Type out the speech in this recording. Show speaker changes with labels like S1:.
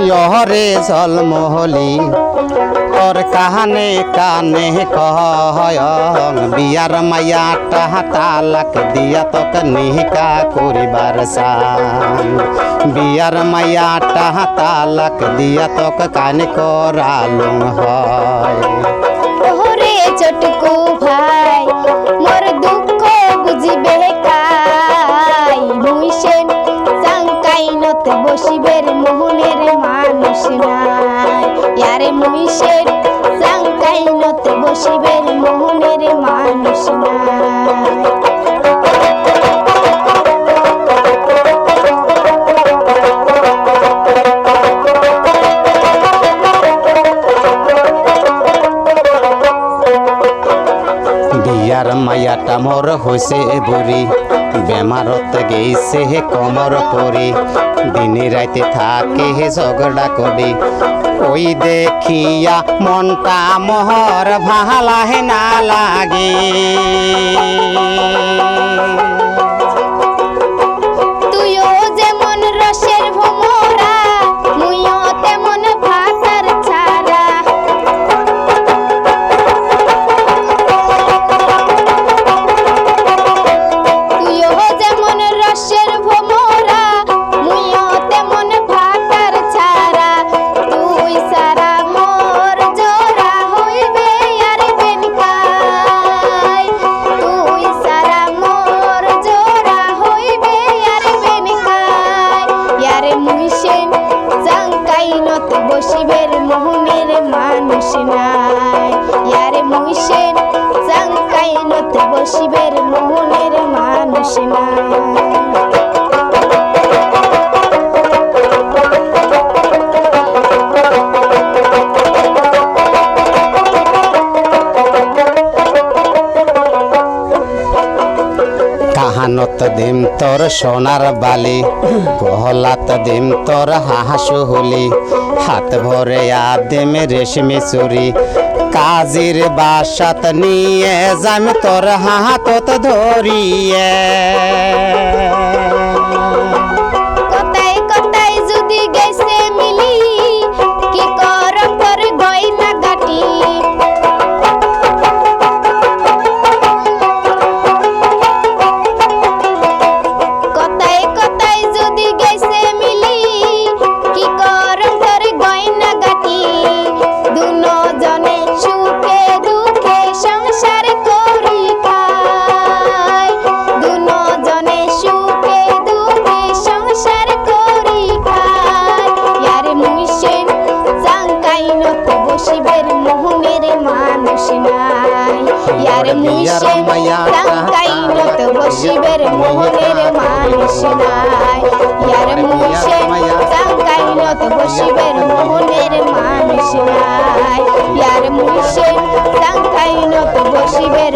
S1: ইহরে জলমহলি তোর কাহানে কানে কহয়ং বিয়ার মায়া টাহা তালাক দিয়া তোক নিহিকা করিবার সাং বিয়ার মায়া টাহা তালাক দিয়া তক কানে করালুং হয়।
S2: নাই ইয়ারে মুইসেন সাংকাইনত বসিবের মোহনের মানুষ
S1: বিয়ার মায়াটা মোর হইছে বুড়ি। বেমারত গেছে হে কমর পরি। দিনে রাইতে থাকে হে ঝগড়া করি। ওই দেখিয়া মনটা মোহর ভালা হে না লাগে।
S2: বসিবের মোহনের মানুষ নাই।
S1: কাহানত দিম তোর সোনার বালি, গহলাত দিম তোর হাঁসুহলি হাত ভরে আদিম রেশমি চুরি, কাজির বাসাত নিয়ে যাম তোর হাতত ধরিয়ে।
S2: বসি নাই ইয়ার নিশে তাঙ্কাই নত বসিবের মোহনের মানুষ নাই ইয়ার নিশে তাঙ্কাই নত বসিবের মোহনের মানুষ নাই ইয়ার নিশে তাঙ্কাই নত বসিবের